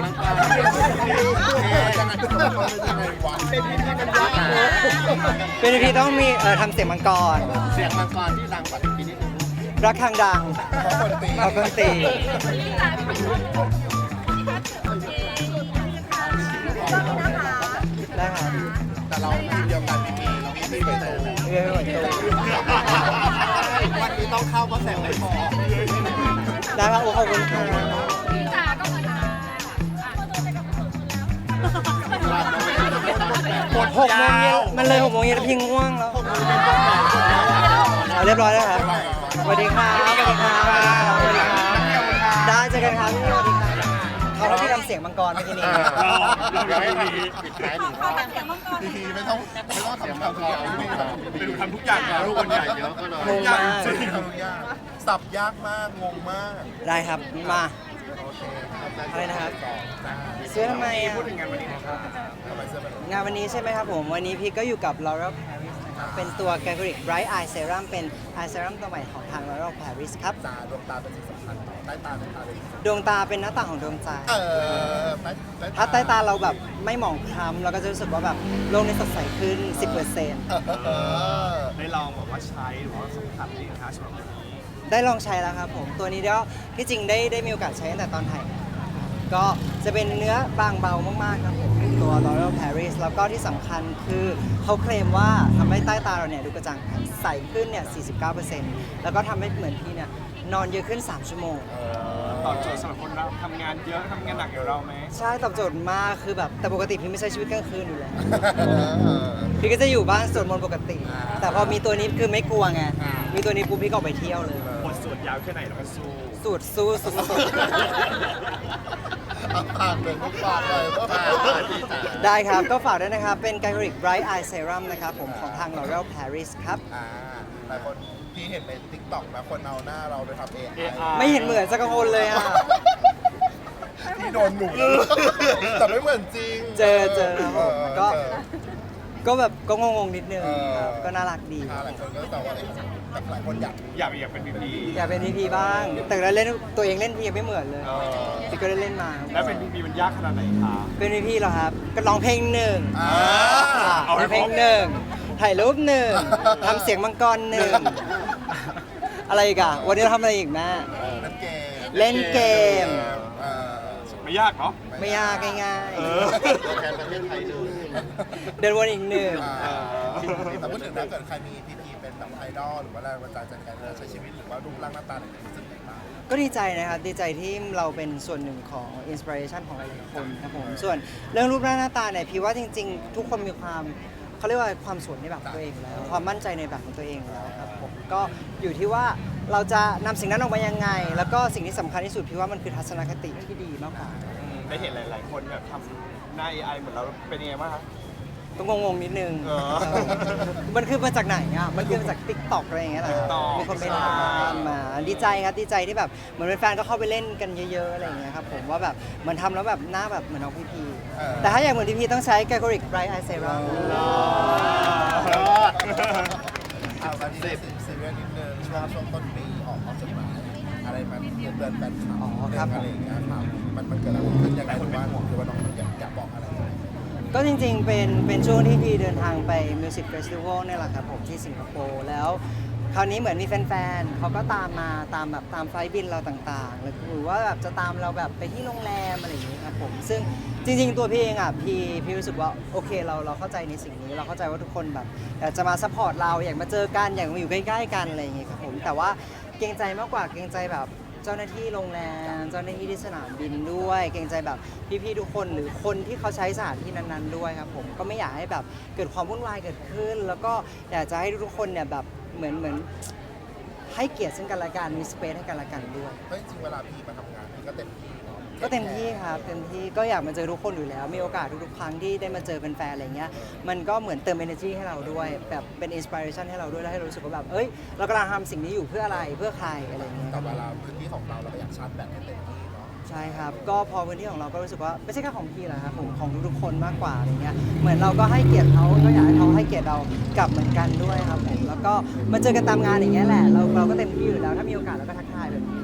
เป็นพิธีกันยากเป็นพีต้องมีเอ่อทำเสียงมังกร เสียงมังกรที่ดังกว่าทุกปีนิดนึงรักทางดังเพราะคนตีเอาเครื่องตีได้ครับแต่เราทีมเดียวกันไม่มีเราไม่ไปโตเรียนไม่หมดตัววันนี้ต้องเข้าเพราะแสงไม่พอได้ครับโอ้ขอบคุณค รับหกโมงเย็นมันเลยหกโมงเย็นแล้วพี่ง่วงแล้วเอาเรียบร้อยแล้วครับสวัสดีครับสวัสดีครับสวัสดีครับได้เจอกันครับพี่สวัสดีครับเขาแล้วพี่ทำเสียงมังกรเมื่อกี้นี้เราไม่มีปิดท้ายหนึ่งรอบทีทีไม่ต้องไม่ต้องทำทำทุกอย่างไม่ต้องไปดูทำทุกอย่างนะลูกคนใหญ่เยอะก็เลยงงมากจริงทำทุกอย่างสับยากมากงงมาก ได้ครับมาโอเคอะไรนะครับ เสื้อทำไมอะพูดถึงงานวันนี้นะครับทำไมเสื้อมันงานวันนี้ใช่ไหมครับผม วันนี้พี่ก็อยู่กับ L'Oreal Paris นะครับเป็นตัว g a g o r i c Bright Eye Serum เป็น Eye Serum ตัวใหม่ของทาง L'Oreal Paris ครับ ตาดวงตาเป็นสิ่งสำคัญใต้ตาใต้ตาเลยดวงตาเป็นหน้าต่างของดวงใจ เออใต้ถ้าใต้ตาเราแบบไม่หมองคล้ำเราก็จะรู้สึกว่าแบบโลกนี้สดใสขึ้น 10%เออได้ลองแบบว่าใช้หรือว่าสัมผัสดีนะคะสำหรับวันนี้ได้ลองใช้แล้วครับผม ตัวนี้ก็ที่จริงได้ได้มีโอกาสใช้ตั้งแต่ตอนถ่ายงาน ก็จะเป็นเนื้อบางเบามากๆครับผมตัว L'Oreal Paris แล้วก็ที่สำคัญคือเขาเคลมว่าทำให้ใต้ตาเราเนี่ยดูกระจ่างใสขึ้นเนี่ย 49%แล้วก็ทำให้เหมือนพี่เนี่ยนอนเยอะขึ้น 3 ชั่วโมง ตอบโจทย์สำหรับคนเราทำงานเยอะทำงานหนักอย่างเราไหมใช่ตอบโจทย์มากคือแบบแต่ปกติพี่ไม่ใช้ชีวิตกลางคืนอยู่แล้วเออพี่ก็จะอยู่บ้านสวดมนต์ปกติอ่าแต่พอมีตัวนี้คือไม่กลัวไงอ่ามีมีตัวนี้ปุ๊บพี่ก็ออกไปเที่ยวเลยบทสวดยาวแค่ไหนเราก็สู้ สูตรสู้สุดเอาปากเลยปากเลยปากเลยๆได้ครับ ก็ฝากด้วยนะครับ เป็น g a g o r i c Bright Eye Serum นะครับผมของทาง L'Oreal Paris ครับ อ่าหลายคนที่เห็นในทิกตอกนะคนเอาหน้าเราไปทำเอ AI ไม่เห็นเหมือนสักคนเลยอะ ที่โดนหนูแต่ไม่เหมือนจริงเจอเจอครับผมก็เจอ ก็แบบก็งงๆนิดนึงเออครับก็น่ารักดีอ่าหลายคนก็แต่ว่าเอ๊ะแบบหลายคนอยากอยากอยากเป็นพีพีอยากเป็นพีพีบ้าง แต่เราเล่นตัวเองเล่นพียังไม่เหมือนเลยเออพี่ก็ได้เล่นมา แล้วเป็นพีพีมันยากขนาดไหนคะเป็นพีพีเหรอครับก็ร้องเพลงหนึ่งอ่าอ่าเอาให้ร้องเพลงครบหนึ่งถ่ายรูปหนึ่งทำเสียงมังกรหนึ่งอะไรอีกอะวันนี้เราทำอะไรอีกแม่เล่นเกมเล่นเกมเออ ไม่ยากเนาะ ไม่ยากง่ายเออ ตัวแทนประเทศไทยเลยๆ เดินวนอีกหนึ่ง อ่าแต่พูดถึงถ้าเกิดใครมีพีพีเป็นแบบไอดอลหรือว่าแรงบันดาลใจในการใช้ชีวิตหรือว่ารูปร่างหน้าตาเนี่ยรู้สึกยังไงบ้าง ก็ดีใจนะครับ ดีใจที่เราเป็นส่วนหนึ่งของอินสปิเรชันของหลายๆคนครับผม ส่วนเรื่องรูปร่างหน้าตาเนี่ยพี่ว่าจริง ๆ ทุกคนมีความเขาเรียกว่าความสวยในแบบของตัวเองอยู่แล้ว ความมั่นใจในแบบของตัวเองอยู่แล้วครับผม ก็อยู่ที่ว่า เราจะนำสิ่งนั้นออกมายังไง แล้วก็สิ่งที่สำคัญที่สุดพี่ว่ามันคือทัศนคติที่ดีมากกว่า อืมได้เห็นหลาย ๆ คนแบบทำหน้า AI เหมือนเราเป็นยังไงบ้างคะ ก็งงๆนิดนึง เออเออมันคือมาจากไหนอะ มันคือมาจากติ๊กต็อกอะไรอย่างเงี้ยเหรอ TikTok มีคนไปทำมา ดีใจครับ ดีใจที่แบบเหมือนแฟนๆก็เข้าไปเล่นกันเยอะๆอะไรอย่างเงี้ยครับผมว่าแบบเหมันทำแล้วแบบหน้าแบบเหมือนน้องพีพี เออ แต่ถ้าอยากเหมือนพีพีต้องใช้ g a g o r i c Bright Eye Serum เอามาที่ซีเรียสนิดนึง ช่วงช่วงต้นปีออกออกจดหมายอะไรมันเตือนแฟนคลับอ๋อครับเรื่องอะไรอย่างเงี้ยครับมันมันเกิดอะไรขึ้นยังไงหรือว่าหรือว่าน้องอยากอยากบอกอะไรก็จริงๆ เป็นเป็นช่วงที่พี่เดินทางไป Music Festival เนี่ยแหละครับผมที่สิงคโปร์แล้ว คราวนี้เหมือนมีแฟนๆเขาก็ตามมาตามแบบตามไฟล์บินเราต่างๆหรือว่าแบบจะตามเราแบบไปที่โรงแรมอะไรอย่างนี้ครับผมซึ่ง จริง ๆ ตัวพี่เองอะพี่พี่รู้สึกว่าโอเคเราเราเข้าใจในสิ่งนี้ เราเข้าใจว่าทุกคนแบบอยากจะมาซัพพอร์ตเราอยากมาเจอกันอยากมาอยู่ใกล้ๆกันอะไรอย่างนี้ยครับผมแต่ว่าเกรงใจมากกว่าเกรงใจแบบเจ้าหน้าที่โรงแรมเจ้าหน้าที่ที่สนามบินด้วย เกรงใจแบบพี่ๆทุกคนหรือคนที่เขาใช้สถานที่นั้นๆด้วยครับผมก็ไม่อยากให้แบบเกิดความวุ่นวายเกิดขึ้น แล้วก็อยากจะให้ทุกคนเนี่ยแบบเหมือนเหมือนให้เกียรติซึ่งกันและกันมีสเปซให้กันและกันด้วย เพราะจริงๆเวลาพี่มาทำงานพี่ก็เต็มที่ ก็เต็มที่ครับเต็มที่ก็อยากมาเจอทุกคนอยู่แล้ว มีโอกาสทุกๆครั้งที่ได้มาเจอแฟนอะไรเงี้ยมันก็เหมือนเติม energy ให้เราด้วย แบบเป็น inspiration ให้เราด้วยแล้วให้เรารู้สึกว่าแบบเอ้ยเรากำลังทำสิ่งนี้อยู่เพื่ออะไรเพื่อใครอะไรเงี้ยแต่เวลาพื้นที่ของเราเราก็อยากชาร์จแบตให้เต็มที่เนาะใช่ครับ ก็พอพื้นที่ของเราก็รู้สึกว่าไม่ใช่แค่ของพี่แหละครับผมของทุกๆคนมากกว่าอะไรเงี้ยเหมือนเราก็ให้เกียรติเขาก็อยากให้เขาให้เกียรติเรากลับเหมือนกันด้วยครับผมแล้วก็มาเจอกันตามงานอย่างเงี้ยแหละเราเราก็เต็มที่อยู่แล้วถ้ามีโอกาสเราก็ทักทายแบบนี้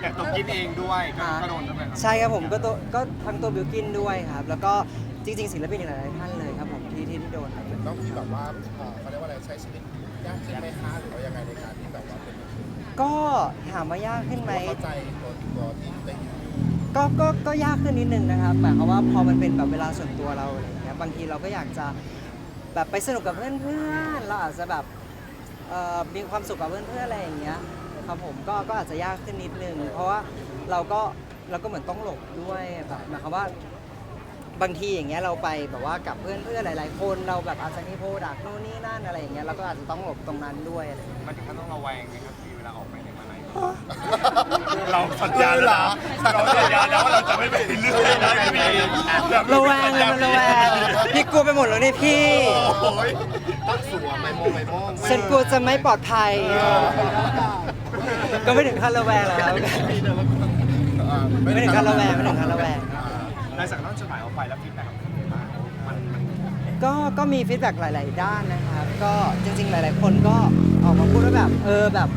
อย่างตัวกินเองด้วยก็อ่าก็โดนด้วยไหมครับ ใช่ครับผมก็ตัวก็ทั้งตัวบิวกินด้วยครับ แล้วก็จริง ๆ ศิลปินอีกหลายๆท่านเลยครับผมที่ที่ที่โดนครับต้องที่แบบว่าเอ่อเขาเรียกว่าอะไรใช้ชีวิตยากขึ้นไหมคะหรือว่ายังไงในการที่แบบว่าเป็นก็ถามว่ายากขึ้นไหม เข้าใจตัวตัวที่ได้อยู่ก็ก็ก็ยากขึ้นนิดนึงนะครับหมายความว่าพอมันเป็นแบบเวลาส่วนตัวเราอะไรอย่างเงี้ยบางทีเราก็อยากจะแบบไปสนุกกับเพื่อนๆเราอาจจะแบบเอ่อมีความสุขกับเพื่อนๆอะไรอย่างเงี้ย ครับผมก็ก็อาจจะยากขึ้นนิดนึง เพราะว่าเราก็เราก็เหมือนต้องหลบด้วยแบบหมายความว่าบางทีอย่างเงี้ยเราไปแบบว่ากับเพื่อนเพื่อนๆหลาย ๆ คนเราแบบอาจจะมีโปรดักต์นู่นนี่นั่นอะไรอย่างเงี้ยเราก็อาจจะต้องหลบตรงนั้นด้วยอะไรอย่างเงี้ยมันถึงขั้นต้องระแวงไหมครับพี่เวลาออกไปไหนมาไหนเราสัญญาเหรอเราสัญญาแล้วว่าเราจะไม่ไปเรื่อยนะพี่แบบระแวงเลยมันระแวงพี่กลัวไปหมดแล้วเนี่ยพี่โอ้ยต้องสวมไม่โมงไม่โมงฉันกลัวจะไม่ปลอดภัย ก็ไม่ถึงขั้นระแวงหรอกครับอ่าไม่ถึงขั้นระแวงไม่ถึงขั้นระแวงอ่าหลังจากนั้นจดหมายออกไปแล้วฟีดแบ็กเป็นยังไงบ้างมันมันก็ก็มีฟีดแบ็กหลาย ๆ ด้านนะครับ ก็จริง ๆ หลาย ๆ คนก็ออกมาพูดว่าแบบเออแบบ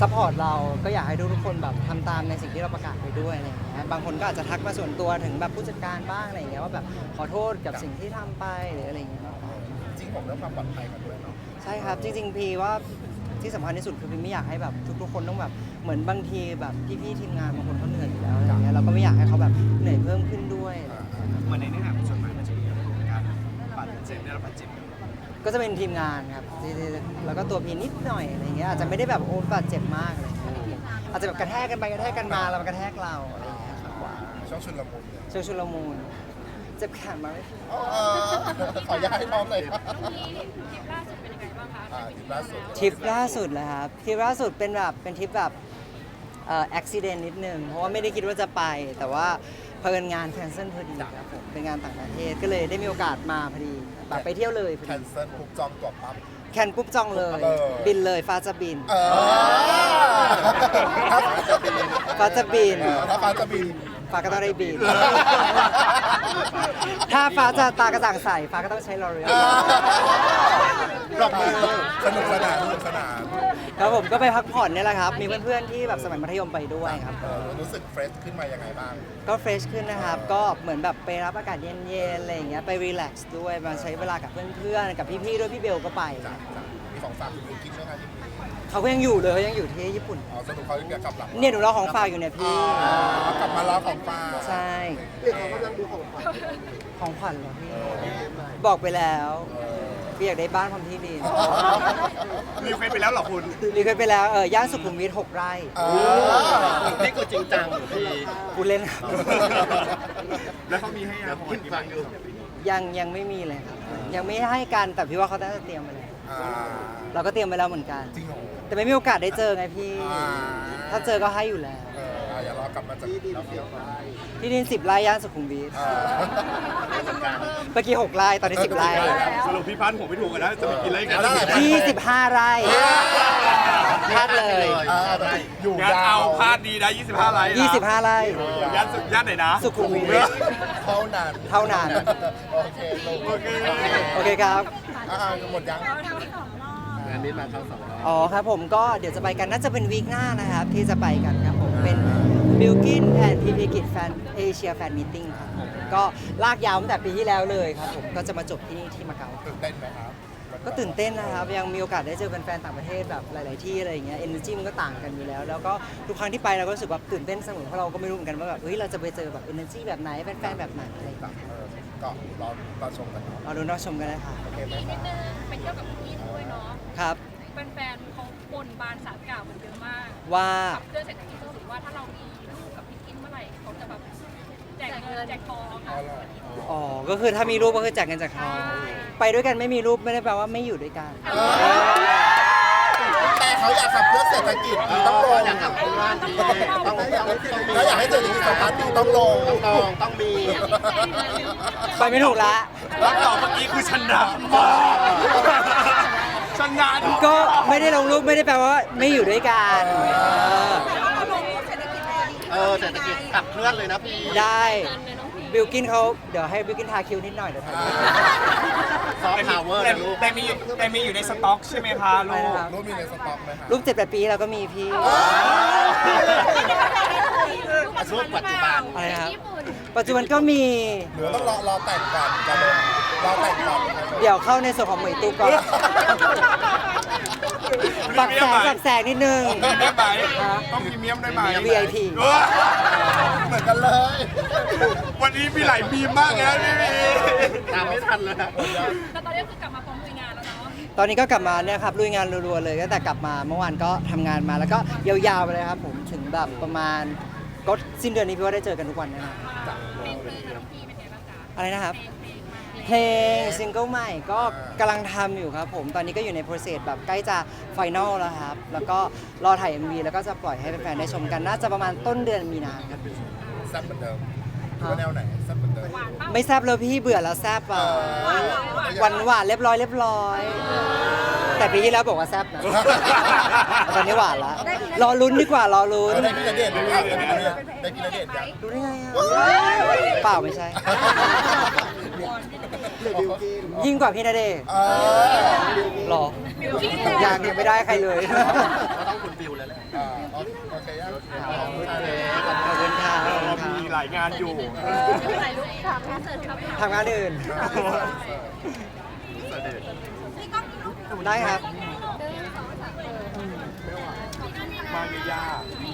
ซัพพอร์ตเราก็อยากให้ทุกๆคนแบบทำตามในสิ่งที่เราประกาศไปด้วยอะไรอย่างเงี้ยบางคนก็อาจจะทักมาส่วนตัวถึงแบบผู้จัดการบ้างอะไรอย่างเงี้ยว่าแบบขอโทษกับสิ่งที่ทำไปหรืออะไรอย่างเงี้ยมากกว่าจริงผมเรื่องความปลอดภัยกันด้วยเนาะ ใช่ครับ จริง ๆ พีว่า ที่สำคัญที่สุดคือพีไม่อยากให้แบบทุกๆคนต้องแบบเหมือนบางทีแบบพี่ๆทีมงานบางคนเขาเหนื่อยอยู่แล้วอะไรอย่างเงี้ยเราก็ไม่อยากให้เขาแบบเหนื่อยเพิ่มขึ้นด้วยอ่าเหมือนในเนื้อหาของจดหมายมันจะมีเรื่องของการบาดเจ็บได้รับบาดเจ็บก็จะเป็นทีมงานครับที่ที่แล้วก็ตัวพีนิดหน่อยอะไรเงี้ยอาจจะไม่ได้แบบโอ้บาดเจ็บมากอะไรเงี้ยอาจจะแบบกระแทกกันไปกระแทกกันมาแล้วมันกระแทกเราอะไรเงี้ยครับกว่าช่วงชุนละมุนเนี่ยช่วงชุลมุนเจ็บแขนมากเลยเออขออนุญาตให้น้องเลยครับ น้องพีทริปล่าสุดเป็น อ่าทริปล่าสุดทริปล่าสุดเลยครับทริปล่าสุดเป็นแบบเป็นทริปแบบเอ่ออุบิเหตุนิดนึงเพราะว่าไม่ได้คิดว่าจะไป แต่ว่าเพิ่นงานแคนเซิลพอดีครับผมเป็นงานต่างประเทศก็เลยได้มีโอกาสมาพอดีแบบไปเที่ยวเลยพอแคดีนเซิลปุ๊บจองตั๋วปั๊บ แคนปุ๊บจองเลย เออ บินเลยฟ้าจะบินเออฟ้าจะบินเออถ้าฟ้าจะบิน ฟ้าก็ต้องได้บิน ถ้าฟ้าจะตากระจ่างใสฟ้าก็ต้องใช้ลอเรียลปรบมือสนุกสนานสนุกสนานครับผมก็ไปพักผ่อนเนี่ยแหละครับ มีเพื่อนๆที่แบบสมัยมัธยมไปด้วยครับ เออรู้สึกเฟรชขึ้นมายังไงบ้าง ก็เฟรชขึ้นนะครับ ก็เหมือนแบบไปรับอากาศเย็นๆอะไรอย่างเงี้ย ไปรีแลกซ์ด้วย มาใช้เวลากับเพื่อนๆ กับพี่ๆ ด้วยพี่เบลก็ไปจ้ะจ้ะมีของฝากคุณกินไหมคะที่นี่ เขาก็ยังอยู่เลยเขายังอยู่ที่ญี่ปุ่น อ๋อสนุกเขาจะกลับหลังเนี่ยหนูรอของฝากอยู่เนี่ยพี่อ๋อกลับมาล้อของฝากใช่เรียกเขากำลังดูของฝากของขวัญเหรอพี่ บอกไปแล้วพี่อยากได้บ้านพร้อมที่ดินรีเควสไปแล้วเหรอคุณรีเคยไปแล้วเออย่านสุขุมวิทหกไร่เออนี่กูจริงจังพี่กูเล่นครับแล้วเขามีให้ยังคิดฟังอยู่ยังยังไม่มีเลยครับยังไม่ให้กันแต่พี่ว่าเขาน่าจะเตรียมไปแล้วอ่าเราก็เตรียมไปแล้วเหมือนกัน จริงเหรอ แต่ไม่มีโอกาสได้เจอไงพี่ อ่า ถ้าเจอก็ให้อยู่แล้ว เอออะอย่ารอกลับมาจากแล้วเดี๋ยวไปที่ดินสิบไร่ย่านสุขุมวิทอ่าเมื่อกี้หกไร่ตอนนี้สิบไร่สรุปพี่พันผมไม่ถูกกันนะ จะไปกินอะไรกันได้ยี่สิบห้าไร่พลาดเลยอ่าอยู่งานยาเอาวพลาดดีนะ 25 ไลน์ยี่สิบห้าไร่ย่านสุย่านไหนนะ สุขุมวิท เท่านั้นเท่านั้น โอเคลงโอเคโอเคครับ อ่าหมดยัง เราทำสองรอบงานนี้มาทั้งสองรอบ อ๋อครับผมก็เดี๋ยวจะไปกันน่าจะเป็นวีคหน้านะครับ ที่จะไปกันครับผมเป็นบิลกินแอนพีพีกิจแฟนเอเชียแฟนมิทติ้งครับผมก็ลากยาวตั้งแต่ปีที่แล้วเลยครับผมก็จะมาจบที่นี่ที่มาเก๊า ตื่นเต้นไหมครับ ก็ตื่นเต้นนะครับ ยังมีโอกาสได้เจอแฟนๆต่างประเทศแบบหลาย ๆ ที่อะไรอย่างเงี้ยเอเนอร์จีมันก็ต่างกันอยู่แล้ว แล้วก็ทุกครั้งที่ไปเราก็รู้สึกแบบตื่นเต้นเสมอเพราะเราก็ไม่รู้เหมือนกันว่าแบบเฮ้ยเราจะไปเจอแบบเอเนอร์จีแบบไหนแฟนๆแบบไหนอะไรอย่างแบเงี้ยบเออก็รอรอชมกันเนาะเอาดูนอกชมกันเลยค่ะโอเคไหมนิดนึงไปเที่ยวกับพี่พีทด้วยเนาะครับแฟนๆเขาบนบานสารกล่าวมันเยอะมากว่าขับเคลื่อนเศรษฐกิจหรือว่าถ้าเรามีลูกกับพี่กินเมื่อไหร่เขาจะแบบแจกเงินแจกทองอ๋ออะเหรออ๋อ ก็คือถ้ามีรูปก็คือแจกเงินจากเขาไปด้วยกันไม่มีรูปไม่ได้แปลว่าไม่อยู่ด้วยกัน แต่เขาอยากขับเคลื่อนเศรษฐกิจดีต้องลงต้องถ้าอยากให้เศรษฐกิจสะพัดดีต้องลงต้องลงต้องมีไปไม่ถูกละรับต่อเมื่อกี้คือชนะมากชนะก็ไม่ได้ลงรูปไม่ได้แปลว่าไม่อยู่ด้วยกัน เออเราลงเศรษฐกิจเออเศรษฐกิจขับเคลื่อนเลยนะพี่ ได้บิลกินเขาเดี๋ยวให้บิลกินทาคิวนิดหน่อยเดี๋ยวถ่ายรูปซอฟต์พาวเวอร์แต่นะลูก แต่มีแต่มีอยู่ในสต็อกใช่ไหมคะลูอะไรกนะครับรูปมีในสต็อกไหมคะรูปเจ็ดแปดปีเราก็มีพี่ช่วงปัจจุบัน อะไรนะครับ ญี่ปุ่นปัจจุบันก็มี หรือว่าต้องรอรอแต่งก่อนจะลงรอแต่งก่อน เดี๋ยวเข้าในส่วนของหมวยตู้ก่อน ปรับแสงปรับแสงนิดนึง ได้ไหมต้องพรีเมียมได้ไหม VIP เออเหมือนกันเลย วันนี้มีหลายบีมมากเลยนะพี่บีตามไม่ทันเลยแต่ตอนนี้คือกลับมาพร้อมลุยงานแล้วเนาะตอนนี้ก็กลับมาเนี่ยครับลุยงานรัวๆเลยตั้งแต่กลับมาเมื่อวานก็ทำงานมาแล้วก็ยาวๆไปเลยครับผมถึงแบบประมาณก็สิ้นเดือนนี้พี่ว่าได้เจอกันทุกวันแน่นอน เพลงเพลงกับน้องพีเป็นไงบ้างจ๊ะ อะไรนะครับเพลงเพลงมาเพลงซิงเกิลใหม่ก็กำลังทำอยู่ครับผมตอนนี้ก็อยู่ในโปรเซสแบบใกล้จะไฟนอลแล้วครับ แล้วก็รอถ่าย MV แล้วก็จะปล่อยให้แฟนๆได้ชมกัน น่าจะประมาณต้นเดือนมีนาครับแซ่บเหมือนเดิมหรือว่าแนวไหนแซ่บเหมือนเดิมหวานเปล่าไม่แซบเลยพี่เบื่อแล้วแซบอะหวานเหรอหวานหวานหวานๆเรียบร้อยเรียบร้อย แต่ปีที่แล้วบอกว่าแซบนะตอนนี้หวานละรอลุ้นดีกว่ารอลุ้นได้พี่ณเดชน์ได้พี่ณเดชน์ได้พี่ณเดชน์ยังรู้ได้ไงอะเปล่าไม่ใช่ยิ่งกว่าพี่นาเดชน์เออหรอยังยังไม่ได้ใครเลยก็ต้องคุณบิวเลยแหละอ่าโอเคยังขอบคุณเลยขอบคุณค่ะขอบคุณค่ะมีหลายงานอยู่ไม่เป็นไรลูกถามแค่เสิร์ฟครับทำงานอื่น ได้ครับ มาเยอะ